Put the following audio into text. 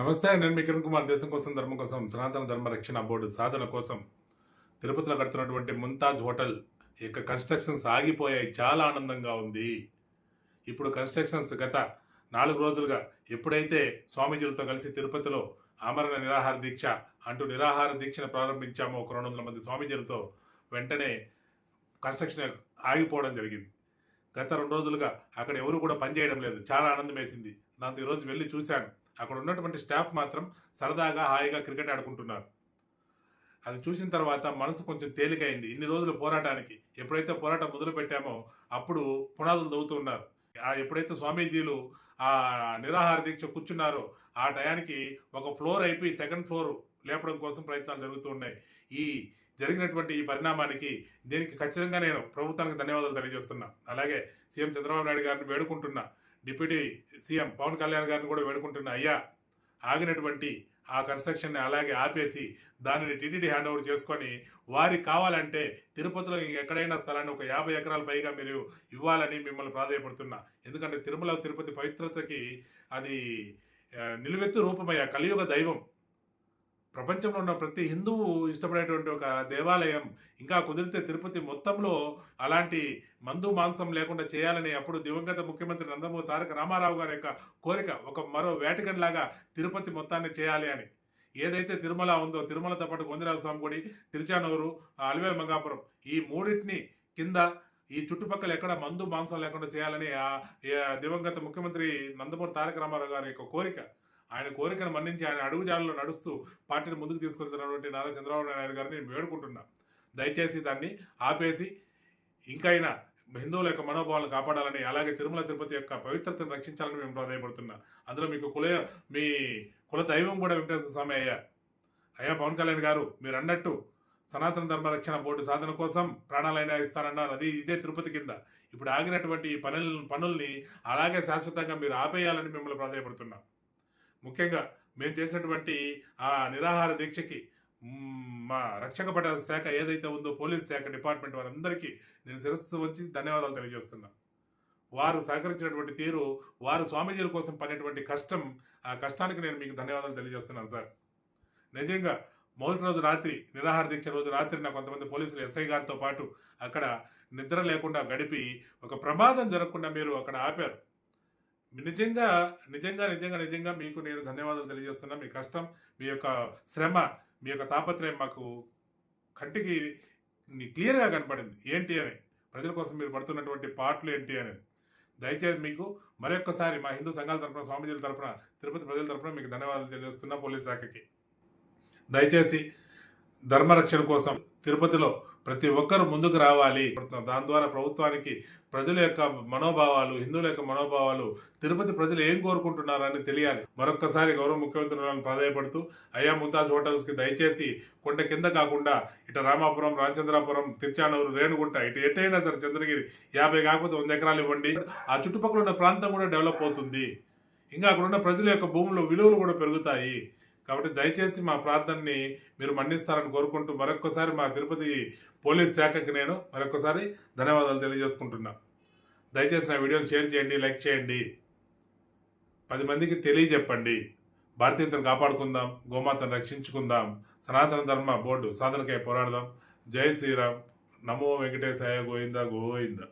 నమస్తే నేను మీ కిరణ్ కుమార్. దేశం కోసం ధర్మం కోసం సనాతన ధర్మ రక్షణ బోర్డు సాధన కోసం తిరుపతిలో కడుతున్నటువంటి ముంతాజ్ హోటల్ యొక్క కన్స్ట్రక్షన్స్ ఆగిపోయాయి. చాలా ఆనందంగా ఉంది. ఇప్పుడు కన్స్ట్రక్షన్స్ గత నాలుగు రోజులుగా ఎప్పుడైతే స్వామీజీలతో కలిసి తిరుపతిలో ఆమరణ నిరాహార దీక్ష అంటూ నిరాహార దీక్షను ప్రారంభించామో ఒక రెండు వందల మంది స్వామీజీలతో వెంటనే కన్స్ట్రక్షన్ ఆగిపోవడం జరిగింది. గత రెండు రోజులుగా అక్కడ ఎవరు కూడా పనిచేయడం లేదు. చాలా ఆనందం వేసింది. దాంతో ఈరోజు వెళ్ళి చూశాను. అక్కడ ఉన్నటువంటి స్టాఫ్ మాత్రం సరదాగా హాయిగా క్రికెట్ ఆడుకుంటున్నారు. అది చూసిన తర్వాత మనసు కొంచెం తేలికైంది. ఇన్ని రోజులు పోరాటానికి ఎప్పుడైతే పోరాటం మొదలు పెట్టామో అప్పుడు పునాదులు దవ్వుతూ ఆ ఎప్పుడైతే స్వామీజీలు ఆ నిరాహార దీక్ష కూర్చున్నారో ఆ టయానికి ఒక ఫ్లోర్ అయిపోయి సెకండ్ ఫ్లోర్ లేపడం కోసం ప్రయత్నాలు జరుగుతూ ఉన్నాయి. ఈ జరిగినటువంటి ఈ పరిణామానికి దీనికి ఖచ్చితంగా నేను ప్రభుత్వానికి ధన్యవాదాలు తెలియజేస్తున్నా. అలాగే సీఎం చంద్రబాబు నాయుడు గారిని వేడుకుంటున్నా. డిప్యూటీ సీఎం పవన్ కళ్యాణ్ గారిని కూడా వేడుకుంటున్న అయ్యా ఆగినటువంటి ఆ కన్స్ట్రక్షన్ని అలాగే ఆపేసి దానిని టీటీడీ హ్యాండ్ ఓవర్ చేసుకొని వారికి కావాలంటే తిరుపతిలో ఎక్కడైనా స్థలాన్ని ఒక యాభై ఎకరాల పైగా మీరు ఇవ్వాలని మిమ్మల్ని ప్రాధాయపడుతున్నా. ఎందుకంటే తిరుమల తిరుపతి పవిత్రతకి అది నిలువెత్తు రూపమయ్యా కలియుగ దైవం ప్రపంచంలో ఉన్న ప్రతి హిందువు ఇష్టపడేటువంటి ఒక దేవాలయం ఇంకా కుదిరితే తిరుపతి మొత్తంలో అలాంటి మందు మాంసం లేకుండా చేయాలని అప్పుడు దివంగత ముఖ్యమంత్రి నందమూరి తారక రామారావు గారి యొక్క కోరిక ఒక మరో వేటకన్ లాగా తిరుపతి మొత్తాన్ని చేయాలి అని. ఏదైతే తిరుమల ఉందో తిరుమలతో పాటు గోందిరాజ స్వామి గుడి తిరుచానూరు అలివేల మంగాపురం ఈ మూడింటిని కింద ఈ చుట్టుపక్కల ఎక్కడ మందు మాంసం లేకుండా చేయాలని ఆ దివంగత ముఖ్యమంత్రి నందమూరి తారక రామారావు గారి యొక్క కోరిక. ఆయన కోరికను మన్నించి ఆయన అడుగుజాడలో నడుస్తూ పార్టీని ముందుకు తీసుకెళ్తున్నటువంటి నారా చంద్రబాబు నాయుడు గారిని నేను వేడుకుంటున్నా. దయచేసి దాన్ని ఆపేసి ఇంకైనా హిందువుల యొక్క మనోభావాలను కాపాడాలని అలాగే తిరుమల తిరుపతి యొక్క పవిత్రతను రక్షించాలని మేము ప్రాధాయపడుతున్నా అందులో మీకు కుల మీ కుల దైవం కూడా వెంకటేశ్వర స్వామి అయ్యా. అయ్యా పవన్ కళ్యాణ్ గారు మీరు అన్నట్టు సనాతన ధర్మ రక్షణ బోర్డు సాధన కోసం ప్రాణాలైనా ఇస్తానన్నారు. అది ఇదే తిరుపతి కింద. ఇప్పుడు ఆగినటువంటి ఈ పనుల పనుల్ని అలాగే శాశ్వతంగా మీరు ఆపేయాలని మిమ్మల్ని ప్రాధాయపడుతున్నాం ముఖ్యంగా మేము చేసినటువంటి ఆ నిరాహార దీక్షకి మా రక్షక పట శాఖ ఏదైతే ఉందో పోలీస్ శాఖ డిపార్ట్మెంట్ వారందరికీ నేను శిరస్సు వచ్చి ధన్యవాదాలు తెలియజేస్తున్నా. వారు సహకరించినటువంటి తీరు వారు స్వామీజీల కోసం పడినటువంటి కష్టం ఆ కష్టానికి నేను మీకు ధన్యవాదాలు తెలియజేస్తున్నాను సార్. నిజంగా మొదటి రోజు రాత్రి నిరాహార దీక్ష రోజు రాత్రి నా కొంతమంది పోలీసులు ఎస్ఐ గారితో పాటు అక్కడ నిద్ర లేకుండా గడిపి ఒక ప్రమాదం జరగకుండా మీరు అక్కడ ఆపారు. నిజంగా నిజంగా నిజంగా నిజంగా మీకు నేను ధన్యవాదాలు తెలియజేస్తున్నా. మీ కష్టం మీ యొక్క శ్రమ మీ యొక్క తాపత్రయం మాకు కంటికి క్లియర్గా కనపడింది. ఏంటి అని? ప్రజల కోసం మీరు పడుతున్నటువంటి పాటలు ఏంటి అనేది దయచేసి మీకు మరొక్కసారి మా హిందూ సంఘాల తరపున స్వామీజీల తరపున తిరుపతి ప్రజల తరపున మీకు ధన్యవాదాలు తెలియజేస్తున్నా పోలీస్ శాఖకి. దయచేసి ధర్మరక్షణ కోసం తిరుపతిలో ప్రతి ఒక్కరు ముందుకు రావాలి దాని ద్వారా ప్రభుత్వానికి ప్రజల యొక్క మనోభావాలు హిందువుల యొక్క మనోభావాలు తిరుపతి ప్రజలు ఏం కోరుకుంటున్నారని తెలియాలి. మరొక్కసారి గౌరవ ముఖ్యమంత్రి ప్రాధాయపడుతూ అయ్యా ముంతాజ్ హోటల్స్కి దయచేసి కొండ కింద కాకుండా ఇటు రామాపురం రామచంద్రాపురం తిరుచానూరు రేణుగుంట ఇటు ఎటైనా సరే చంద్రగిరి యాభై కాకపోతే వంద ఎకరాలు ఇవ్వండి. ఆ చుట్టుపక్కల ఉన్న ప్రాంతం కూడా డెవలప్ అవుతుంది. ఇంకా అక్కడ ఉన్న ప్రజల యొక్క భూముల విలువలు కూడా పెరుగుతాయి. కాబట్టి దయచేసి మా ప్రార్థనని మీరు మన్నిస్తారని కోరుకుంటూ మరొక్కసారి మా తిరుపతి పోలీస్ శాఖకి నేను మరొకసారి ధన్యవాదాలు తెలియజేసుకుంటున్నా. దయచేసి నా వీడియోని షేర్ చేయండి లైక్ చేయండి. పది మందికి తెలియజెప్పండి. భారతీయతను కాపాడుకుందాం గోమాతను రక్షించుకుందాం. సనాతన ధర్మ బోర్డు సాధనకై పోరాడదాం. జై శ్రీరామ్. నమో వెంకటేశాయ గోవిందా గోవిందా.